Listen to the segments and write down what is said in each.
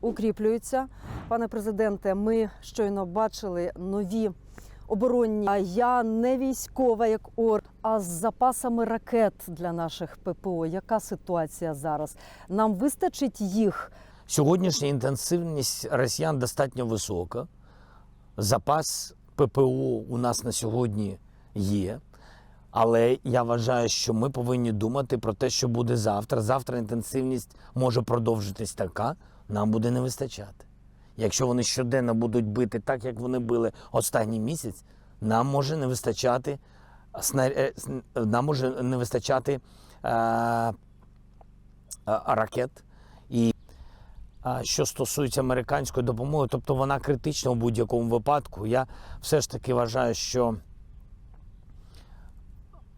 укріплюються. Пане президенте, ми щойно бачили нові оборонні. А Я не військова, як ОР, а з запасами ракет для наших ППО. Яка ситуація зараз? Нам вистачить їх? Сьогоднішня інтенсивність росіян достатньо висока. Запас ППО у нас на сьогодні є. Але я вважаю, що ми повинні думати про те, що буде завтра. Завтра інтенсивність може продовжитись така, нам буде не вистачати. Якщо вони щоденно будуть бити так, як вони били останній місяць, нам може не вистачати сна- е, нам може не вистачати е, е, ракет. І а, що стосується американської допомоги, тобто вона критична у будь-якому випадку. Я все ж таки вважаю, що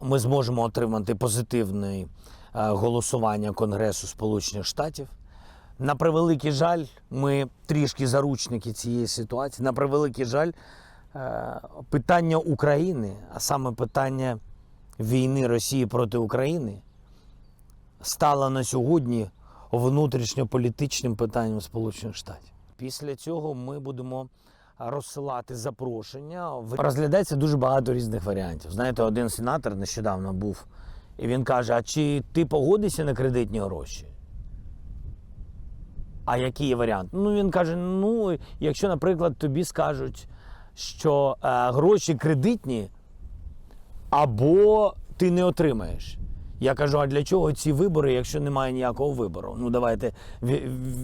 ми зможемо отримати позитивне е, голосування Конгресу Сполучених Штатів. На превеликий жаль, ми трішки заручники цієї ситуації. На превеликий жаль, е, питання України, а саме питання війни Росії проти України, стало на сьогодні внутрішньополітичним питанням Сполучених Штатів. Після цього ми будемо розсилати запрошення. Розглядається дуже багато різних варіантів. Знаєте, один сенатор нещодавно був, і він каже: А чи ти погодишся на кредитні гроші? А який є варіант? Ну він каже: ну, якщо, наприклад, тобі скажуть, що е, гроші кредитні, або ти не отримаєш. Я кажу, а для чого ці вибори, якщо немає ніякого вибору? Ну давайте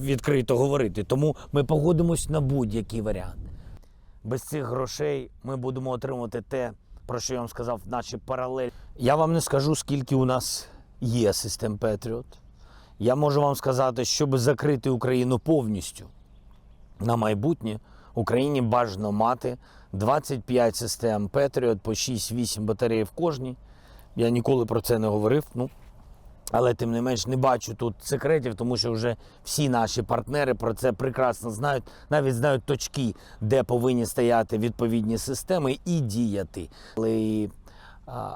відкрито говорити. Тому ми погодимось на будь-який варіант. Без цих грошей ми будемо отримувати те, про що я вам сказав, наші паралелі. Я вам не скажу, скільки у нас є систем Петріот. Я можу вам сказати, щоб закрити Україну повністю на майбутнє, Україні бажано мати 25 систем Петріот по 6-8 батарей в кожній. Я ніколи про це не говорив. Ну, але тим не менш не бачу тут секретів, тому що вже всі наші партнери про це прекрасно знають, навіть знають точки, де повинні стояти відповідні системи і діяти. Але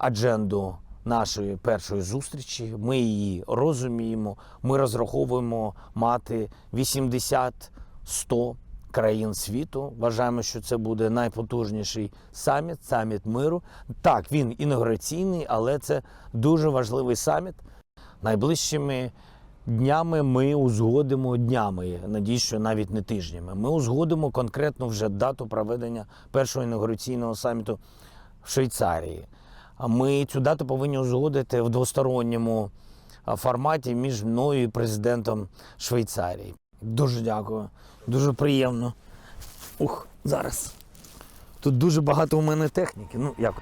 адженду нашої першої зустрічі ми її розуміємо. Ми розраховуємо мати 80-100 країн світу. Вважаємо, що це буде найпотужніший саміт, саміт миру. Так, він інаугураційний, але це дуже важливий саміт. Найближчими днями ми узгодимо днями, надіюсь, що навіть не тижнями. Ми узгодимо конкретно вже дату проведення першого інаугураційного саміту в Швейцарії. Ми цю дату повинні узгодити в двосторонньому форматі між мною і президентом Швейцарії. Дуже дякую, дуже приємно. Ух, зараз. Тут дуже багато у мене техніки. Ну, як.